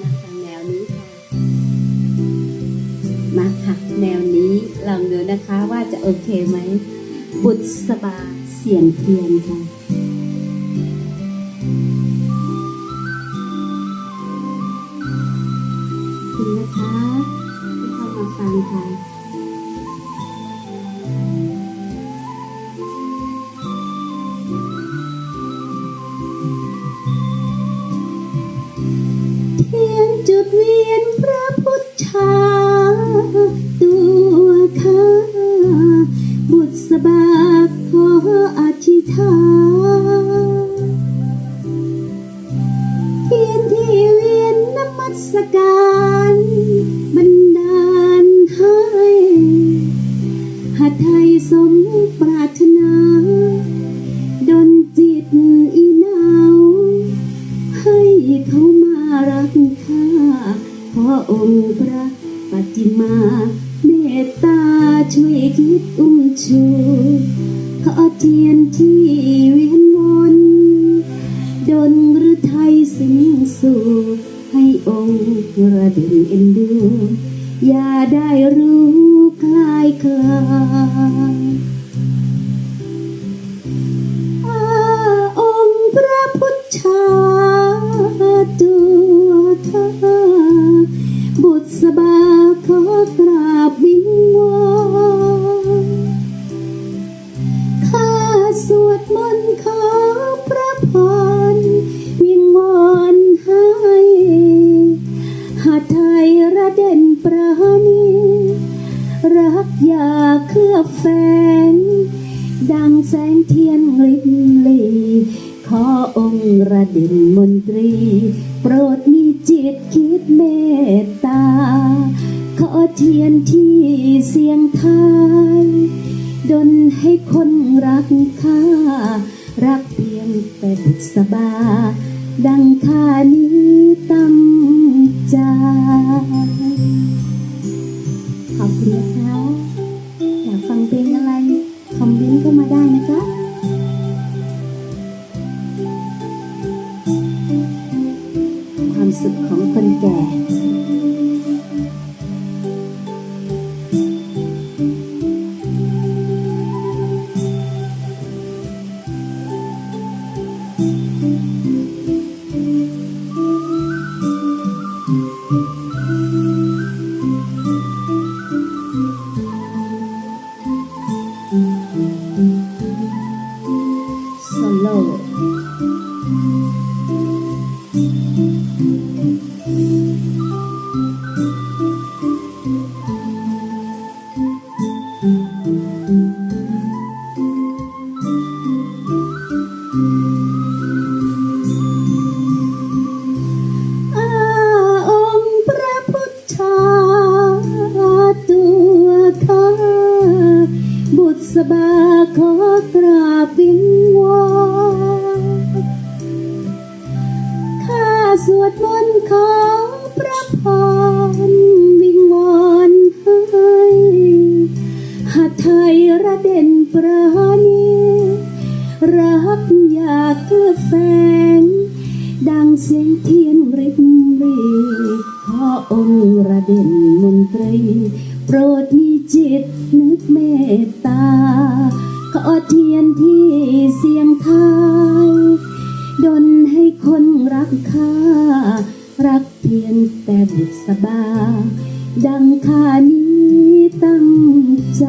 มาทางแนวนี้ค่ะ มาค่ะแนวนี้ลองดูนะคะว่าจะโอเคไหม บุตรสบาเสียงเทียนค่ะคุณนะคะที่เข้ามาฟังค่ะ จุดเวียนพระพุทธาตัวข้าบุตรสบาขออธิษฐานเทียนที่เวียนนมัสการ องค์พระปฏิมาเมตตาช่วยคิดอุ้มชูขอเทียนที่เวียนวนดนหรือไทยสิงสู่ให้องค์ระดึงเอ็นดู อย่าได้รู้คลายคลาย เคลือบแฝงดังแสงเทียนริบลีขอองค์ระดินมนตรี โปรดมีจิตคิดเมตตา ขอเทียนที่เสียงทายดนให้คนรักข้า รักเพียงแต่บุษบา ดังข้านี้ เข้ามาได้นะคะความสุขของคนแก่ โล่อาองค์พระพุทธาตัวข้าบุตรสบา ดมนต์ขอพระพรวิงวอนให้หาไทยระเด่นประณีรักอยากเกลือแฝงดังเสียงเทียนริบรีขอองค์ระเด่นมนตรีโปรดมีจิตนึกเมตตาขอเทียนที่เสียงไทย คนรักข้า รักเพียงแต่บุษบา ดังข้านี้ตั้งใจ